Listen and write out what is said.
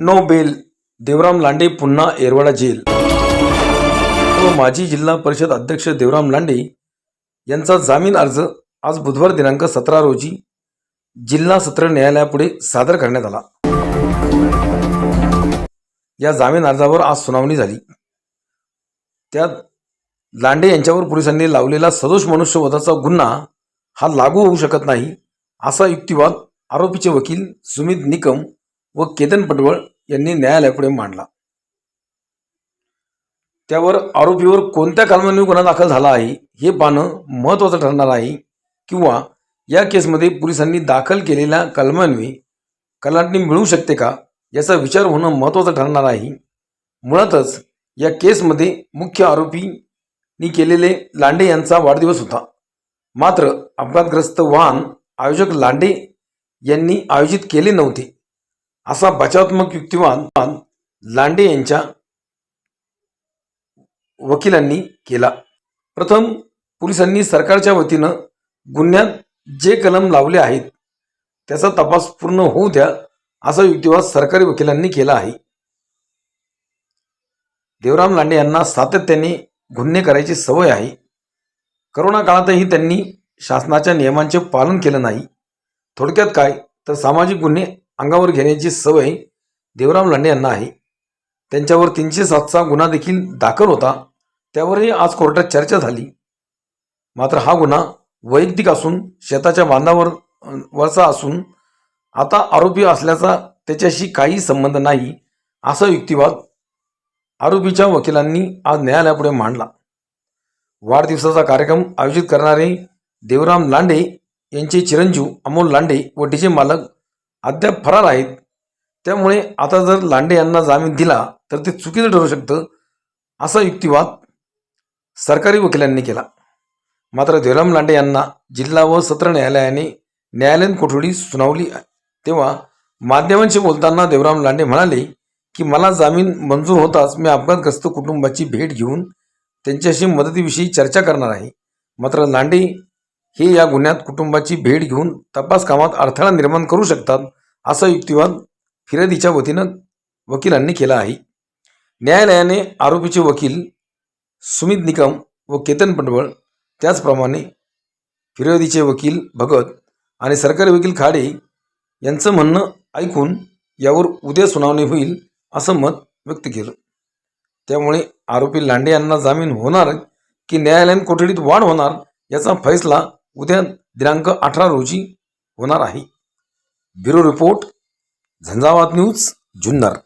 No bell Devram Lande पुन्हा Yerwada gel. व माजी जिल्हा परिषद अध्यक्ष देवराम लांडे यांचा जामीन अर्ज आज बुधवार दिनांक सतरा रोजी जिल्हा सत्र न्यायालयापुढे सादर करण्यात आला. या जामीन अर्जावर आज सुनावणी झाली. त्यात लांडे यांच्यावर पोलिसांनी लावलेला सदोष मनुष्यवधाचा गुन्हा हा लागू होऊ शकत नाही असा युक्तिवाद आरोपीचे वकील सुमित निकम व केतन पटवळ यांनी न्यायालयापुढे मांडला. त्यावर आरोपीवर कोणत्या कलमांनी गुन्हा दाखल झाला आहे हे पाहणं महत्त्वाचं ठरणार आहे किंवा या केसमध्ये पोलिसांनी दाखल केलेल्या कलमान्वये कलाटणी मिळू शकते का याचा विचार होणं महत्त्वाचं ठरणार आहे. मुळातच या केसमध्ये मुख्य आरोपींनी केलेले लांडे यांचा वाढदिवस होता. मात्र अपघातग्रस्त वाहन आयोजक लांडे यांनी आयोजित केले नव्हते. असा बचावात्मक युक्तिवाद लांडे यांच्या वकिलांनी केला. प्रथम पोलिसांनी सरकारच्या वतीनं गुन्ह्यात जे कलम लावले आहेत त्याचा तपास पूर्ण होऊ द्या असा युक्तिवाद सरकारी वकिलांनी केला आहे. देवराम लांडे यांना सातत्याने गुन्हे करायची सवय आहे. करोना काळातही त्यांनी शासनाच्या नियमांचे पालन केलं नाही. थोडक्यात काय? तर सामाजिक गुन्हे अंगावर घेण्याची सवय देवराम लांडे यांना आहे. त्यांच्यावर तीनशे सातचा गुन्हा देखील दाखल होता. त्यावरही आज कोर्टात चर्चा झाली. मात्र हा गुन्हा वैयक्तिक असून शेताच्या बांधावर वरचा असून आता आरोपी असल्याचा त्याच्याशी काही संबंध नाही असा युक्तिवाद आरोपीच्या वकिलांनी आज न्यायालयापुढे मांडला. वाढदिवसाचा कार्यक्रम आयोजित करणारे देवराम लांडे यांचे चिरंजीव अमोल लांडे व डीजे मालक अद्याप फरार आहेत. त्यामुळे आता जर लांडे यांना जामीन दिला तर ते चुकीचं ठरू शकतं असा युक्तिवाद सरकारी वकिलांनी केला. मात्र देवराम लांडे यांना जिल्हा व सत्र न्यायालयाने न्यायालयीन कोठडी सुनावली तेव्हा माध्यमांशी बोलताना देवराम लांडे म्हणाले की मला जामीन मंजूर होताच मी अपघातग्रस्त कुटुंबाची भेट घेऊन त्यांच्याशी मदतीविषयी चर्चा करणार आहे. मात्र लांडे हे या गुन्ह्यात कुटुंबाची भेट घेऊन तपास कामात अडथळा निर्माण करू शकतात असा युक्तिवाद फिर्यादीच्या वतीनं वकिलांनी केला आहे. न्यायालयाने आरोपीचे वकील सुमित निकम व केतन पंडवळ त्याचप्रमाणे फिर्यादीचे वकील भगत आणि सरकारी वकील खाडे यांचं म्हणणं ऐकून यावर उद्या सुनावणी होईल असं मत व्यक्त केलं. त्यामुळे आरोपी लांडे यांना जामीन होणार की न्यायालयीन कोठडीत वाढ होणार याचा फैसला उद्या दिनांक अठरा रोजी होणार आहे. Bureau report Zanzavat news Junnar.